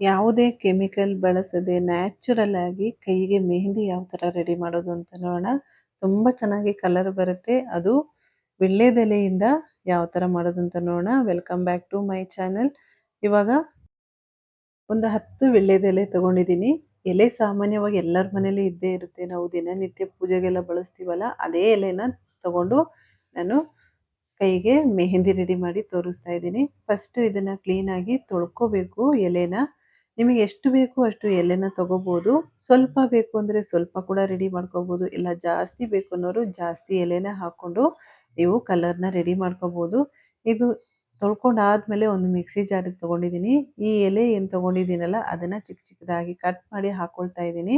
ಯಾವುದೇ ಕೆಮಿಕಲ್ ಬಳಸದೆ ನ್ಯಾಚುರಲ್ ಆಗಿ ಕೈಗೆ ಮೆಹಂದಿ ಯಾವ ಥರ ರೆಡಿ ಮಾಡೋದು ಅಂತ ನೋಡೋಣ. ತುಂಬ ಚೆನ್ನಾಗಿ ಕಲರ್ ಬರುತ್ತೆ. ಅದು ವಿಳ್ಳೆದೆಲೆಯಿಂದ ಯಾವ ಥರ ಮಾಡೋದು ಅಂತ ನೋಡೋಣ. Welcome back to my channel ಇವಾಗ ಒಂದು ಹತ್ತು ವಿಳ್ಳೆದೆಲೆ ತಗೊಂಡಿದ್ದೀನಿ. ಎಲೆ ಸಾಮಾನ್ಯವಾಗಿ ಎಲ್ಲರ ಮನೇಲಿ ಇದ್ದೇ ಇರುತ್ತೆ. ನಾವು ದಿನನಿತ್ಯ ಪೂಜೆಗೆಲ್ಲ ಬಳಸ್ತೀವಲ್ಲ, ಅದೇ ಎಲೆನ ತಗೊಂಡು ನಾನು ಕೈಗೆ ಮೆಹಂದಿ ರೆಡಿ ಮಾಡಿ ತೋರಿಸ್ತಾ ಇದ್ದೀನಿ. ಫಸ್ಟ್ ಇದನ್ನು ಕ್ಲೀನಾಗಿ ತೊಳ್ಕೊಬೇಕು ಎಲೆನ. ನಿಮಗೆ ಎಷ್ಟು ಬೇಕು ಅಷ್ಟು ಎಲೆನ ತಗೋಬೋದು. ಸ್ವಲ್ಪ ಬೇಕು ಅಂದರೆ ಸ್ವಲ್ಪ ಕೂಡ ರೆಡಿ ಮಾಡ್ಕೋಬೋದು. ಇಲ್ಲ ಜಾಸ್ತಿ ಬೇಕು ಅನ್ನೋರು ಜಾಸ್ತಿ ಎಲೆನ ಹಾಕ್ಕೊಂಡು ನೀವು ಕಲರ್ನ ರೆಡಿ ಮಾಡ್ಕೋಬೋದು. ಇದು ತೊಳ್ಕೊಂಡಾದ್ಮೇಲೆ ಒಂದು ಮಿಕ್ಸಿ ಜಾರಿಗೆ ತೊಗೊಂಡಿದ್ದೀನಿ ಈ ಎಲೆ ಏನು ತೊಗೊಂಡಿದ್ದೀನಲ್ಲ ಅದನ್ನು ಚಿಕ್ಕ ಚಿಕ್ಕದಾಗಿ ಕಟ್ ಮಾಡಿ ಹಾಕ್ಕೊಳ್ತಾ ಇದ್ದೀನಿ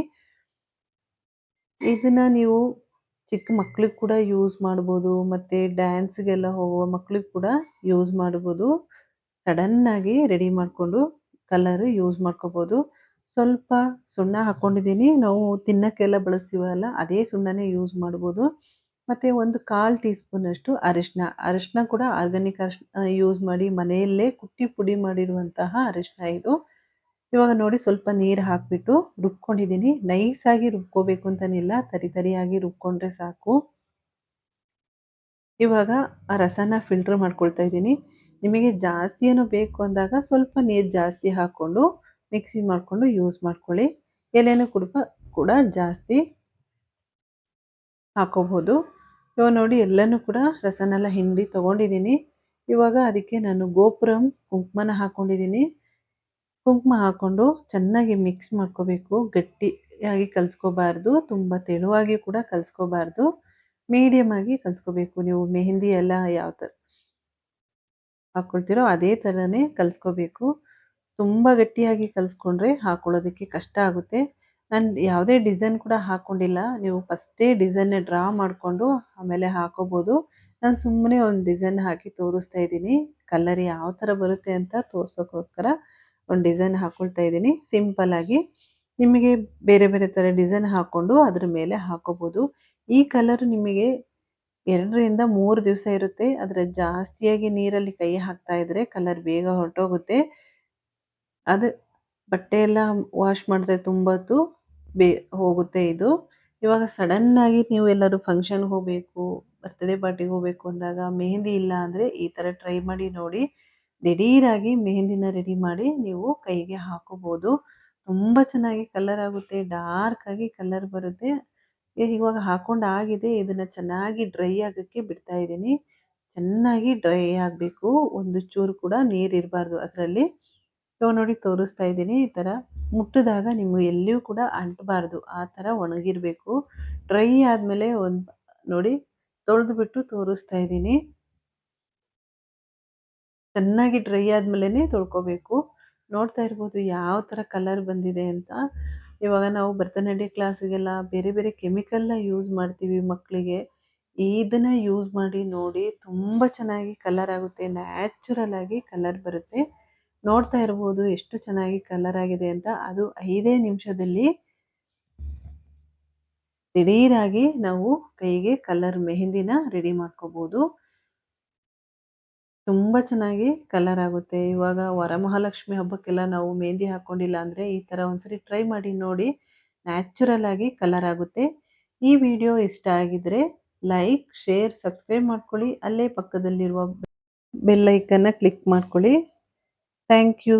ಇದನ್ನು ನೀವು ಚಿಕ್ಕ ಮಕ್ಳಿಗೆ ಕೂಡ ಯೂಸ್ ಮಾಡ್ಬೋದು. ಮತ್ತು ಡ್ಯಾನ್ಸ್ಗೆಲ್ಲ ಹೋಗುವ ಮಕ್ಳಿಗೆ ಕೂಡ ಯೂಸ್ ಮಾಡ್ಬೋದು. ಸಡನ್ನಾಗಿ ರೆಡಿ ಮಾಡಿಕೊಂಡು ಕಲರ್ ಯೂಸ್ ಮಾಡ್ಕೋಬೋದು. ಸ್ವಲ್ಪ ಸುಣ್ಣ ಹಾಕ್ಕೊಂಡಿದ್ದೀನಿ ನಾವು ತಿನ್ನೋಕ್ಕೆಲ್ಲ ಬಳಸ್ತೀವಲ್ಲ, ಅದೇ ಸುಣ್ಣನೇ ಯೂಸ್ ಮಾಡ್ಬೋದು. ಮತ್ತು ಒಂದು ಕಾಲು ಟೀ ಸ್ಪೂನಷ್ಟು ಅರಿಶಿನ ಅರಿಶಿನ ಕೂಡ ಆರ್ಗ್ಯಾನಿಕ್ ಅರಿಶಿನ ಯೂಸ್ ಮಾಡಿ ಮನೆಯಲ್ಲೇ ಕುಟ್ಟಿ ಪುಡಿ ಮಾಡಿರುವಂತಹ ಅರಿಶಿನ ಇದು. ಇವಾಗ ನೋಡಿ ಸ್ವಲ್ಪ ನೀರು ಹಾಕಿಬಿಟ್ಟು ರುಬ್ಕೊಂಡಿದ್ದೀನಿ. ನೈಸಾಗಿ ರುಬ್ಕೋಬೇಕು ಅಂತನಿಲ್ಲ. ತರಿ ತರಿಯಾಗಿ ರುಬ್ಕೊಂಡ್ರೆ ಸಾಕು. ಇವಾಗ ಆ ರಸನ ಫಿಲ್ಟರ್ ಮಾಡ್ಕೊಳ್ತಾ ಇದ್ದೀನಿ. ನಿಮಗೆ ಜಾಸ್ತಿ ಏನೋ ಬೇಕು ಅಂದಾಗ ಸ್ವಲ್ಪ ನೀರು ಜಾಸ್ತಿ ಹಾಕ್ಕೊಂಡು ಮಿಕ್ಸಿ ಮಾಡಿಕೊಂಡು ಯೂಸ್ ಮಾಡ್ಕೊಳ್ಳಿ. ಎಲೆನೂ ಕುಡ್ಪ, ಕೂಡ ಜಾಸ್ತಿ ಹಾಕೋಬಹುದು. ಇವಾಗ ನೋಡಿ ಎಲ್ಲನೂ ಕೂಡ ರಸನೆಲ್ಲ ಹಿಂಡಿ ತೊಗೊಂಡಿದ್ದೀನಿ. ಇವಾಗ ಅದಕ್ಕೆ ನಾನು ಗೋಪುರಂ ಕುಂಕುಮನ ಹಾಕ್ಕೊಂಡಿದ್ದೀನಿ ಕುಂಕುಮ ಹಾಕ್ಕೊಂಡು ಚೆನ್ನಾಗಿ ಮಿಕ್ಸ್ ಮಾಡ್ಕೋಬೇಕು. ಗಟ್ಟಿಯಾಗಿ ಕಲಿಸ್ಕೋಬಾರ್ದು. ತುಂಬ ತೆಳುವಾಗಿ ಕೂಡ ಕಲಿಸ್ಕೋಬಾರ್ದು. ಮೀಡಿಯಮ್ ಆಗಿ ಕಲಿಸ್ಕೋಬೇಕು ನೀವು. ಮೆಹಂದಿ ಎಲ್ಲ ಯಾವ ಥರ ಹಾಕ್ಕೊಳ್ತೀರೋ ಅದೇ ಥರನೇ ಕಲಿಸ್ಕೋಬೇಕು. ತುಂಬ ಗಟ್ಟಿಯಾಗಿ ಕಲಿಸ್ಕೊಂಡ್ರೆ ಹಾಕ್ಕೊಳ್ಳೋದಕ್ಕೆ ಕಷ್ಟ ಆಗುತ್ತೆ. ನಾನು ಯಾವುದೇ ಡಿಸೈನ್ ಕೂಡ ಹಾಕ್ಕೊಂಡಿಲ್ಲ ನೀವು ಫಸ್ಟೇ ಡಿಸೈನ್ನೇ ಡ್ರಾ ಮಾಡಿಕೊಂಡು ಆಮೇಲೆ ಹಾಕೋಬೋದು. ನಾನು ಸುಮ್ಮನೆ ಒಂದು ಡಿಸೈನ್ ಹಾಕಿ ತೋರಿಸ್ತಾ ಇದ್ದೀನಿ. ಕಲರ್ ಯಾವ ಥರ ಬರುತ್ತೆ ಅಂತ ತೋರಿಸೋಕ್ಕೋಸ್ಕರ ಒಂದು ಡಿಸೈನ್ ಹಾಕ್ಕೊಳ್ತಾ ಇದ್ದೀನಿ. ಸಿಂಪಲ್ಲಾಗಿ ನಿಮಗೆ ಬೇರೆ ಬೇರೆ ಥರ ಡಿಸೈನ್ ಹಾಕ್ಕೊಂಡು ಅದ್ರ ಮೇಲೆ ಹಾಕೋಬೋದು. ಈ ಕಲರ್ ನಿಮಗೆ ಎರಡರಿಂದ ಮೂರು ದಿವಸ ಇರುತ್ತೆ. ಆದರೆ ಜಾಸ್ತಿಯಾಗಿ ನೀರಲ್ಲಿ ಕೈ ಹಾಕ್ತಾ ಇದ್ರೆ ಕಲರ್ ಬೇಗ ಹೊರಟೋಗುತ್ತೆ. ಅದು ಬಟ್ಟೆ ಎಲ್ಲ ವಾಶ್ ಮಾಡಿದ್ರೆ ತುಂಬತ್ತು ಬೇ ಹೋಗುತ್ತೆ ಇದು. ಇವಾಗ ಸಡನ್ನಾಗಿ ನೀವು ಎಲ್ಲರೂ ಫಂಕ್ಷನ್ಗೆ ಹೋಗಬೇಕು, ಬರ್ತ್ಡೇ ಪಾರ್ಟಿಗೆ ಹೋಗಬೇಕು ಅಂದಾಗ ಮೆಹಂದಿ ಇಲ್ಲ ಅಂದರೆ ಈ ಥರ ಟ್ರೈ ಮಾಡಿ ನೋಡಿ. ದಿಢೀರಾಗಿ ಮೆಹಂದಿನ ರೆಡಿ ಮಾಡಿ ನೀವು ಕೈಗೆ ಹಾಕೋಬೋದು. ತುಂಬ ಚೆನ್ನಾಗಿ ಕಲರ್ ಆಗುತ್ತೆ, ಡಾರ್ಕ್ ಆಗಿ ಕಲರ್ ಬರುತ್ತೆ. ಇವಾಗ ಹಾಕೊಂಡು ಆಗಿದೆ, ಇದನ್ನು ಚೆನ್ನಾಗಿ ಡ್ರೈ ಆಗೋಕ್ಕೆ ಬಿಡ್ತಾ ಇದ್ದೀನಿ. ಚೆನ್ನಾಗಿ ಡ್ರೈ ಆಗಬೇಕು. ಒಂದು ಚೂರು ಕೂಡ ನೀರು ಇರಬಾರ್ದು ಅದರಲ್ಲಿ. ಇವಾಗ ನೋಡಿ ತೋರಿಸ್ತಾ ಇದ್ದೀನಿ ಈ ಥರ ಮುಟ್ಟಿದಾಗ ನಿಮಗೆ ಎಲ್ಲಿಯೂ ಕೂಡ ಅಂಟಬಾರ್ದು. ಆ ಥರ ಒಣಗಿರಬೇಕು. ಡ್ರೈ ಆದಮೇಲೆ ಒಂದು ನೋಡಿ ತೊಳೆದು ತೋರಿಸ್ತಾ ಇದ್ದೀನಿ. ಚೆನ್ನಾಗಿ ಡ್ರೈ ಆದಮೇಲೆ ತೊಳ್ಕೊಬೇಕು. ನೋಡ್ತಾ ಇರ್ಬೋದು ಯಾವ ಥರ ಕಲರ್ ಬಂದಿದೆ ಅಂತ. ಇವಾಗ ನಾವು ಭರತನಾಟ್ಯ ಕ್ಲಾಸಿಗೆಲ್ಲ ಬೇರೆ ಬೇರೆ ಕೆಮಿಕಲ್ನ ಯೂಸ್ ಮಾಡ್ತೀವಿ ಮಕ್ಕಳಿಗೆ ಇದನ್ನು ಯೂಸ್ ಮಾಡಿ ನೋಡಿ ತುಂಬ ಚೆನ್ನಾಗಿ ಕಲರ್ ಆಗುತ್ತೆ. ನ್ಯಾಚುರಲ್ ಆಗಿ ಕಲರ್ ಬರುತ್ತೆ. ನೋಡ್ತಾ ಇರ್ಬೋದು ಎಷ್ಟು ಚೆನ್ನಾಗಿ ಕಲರ್ ಆಗಿದೆ ಅಂತ. ಅದು ಐದೇ ನಿಮಿಷದಲ್ಲಿ ದಿಢೀರಾಗಿ ನಾವು ಕೈಗೆ ಕಲರ್ ಮೆಹಂದಿನ ರೆಡಿ ಮಾಡ್ಕೋಬೋದು. ತುಂಬ ಚೆನ್ನಾಗಿ ಕಲರ್ ಆಗುತ್ತೆ. ಇವಾಗ ವರಮಹಾಲಕ್ಷ್ಮಿ ಹಬ್ಬಕ್ಕೆಲ್ಲ ನಾವು ಮೆಹಂದಿ ಹಾಕ್ಕೊಂಡಿಲ್ಲ ಅಂದರೆ ಈ ಥರ ಒಂದ್ಸರಿ ಟ್ರೈ ಮಾಡಿ ನೋಡಿ ನ್ಯಾಚುರಲ್ ಆಗಿ ಕಲರ್ ಆಗುತ್ತೆ. ಈ ವಿಡಿಯೋ ಇಷ್ಟ ಆಗಿದ್ರೆ ಲೈಕ್ ಶೇರ್ ಸಬ್ಸ್ಕ್ರೈಬ್ ಮಾಡ್ಕೊಳ್ಳಿ. ಅಲ್ಲೇ ಪಕ್ಕದಲ್ಲಿರುವ ಬೆಲ್ಲೈಕನ್ನ ಕ್ಲಿಕ್ ಮಾಡ್ಕೊಳ್ಳಿ. Thank you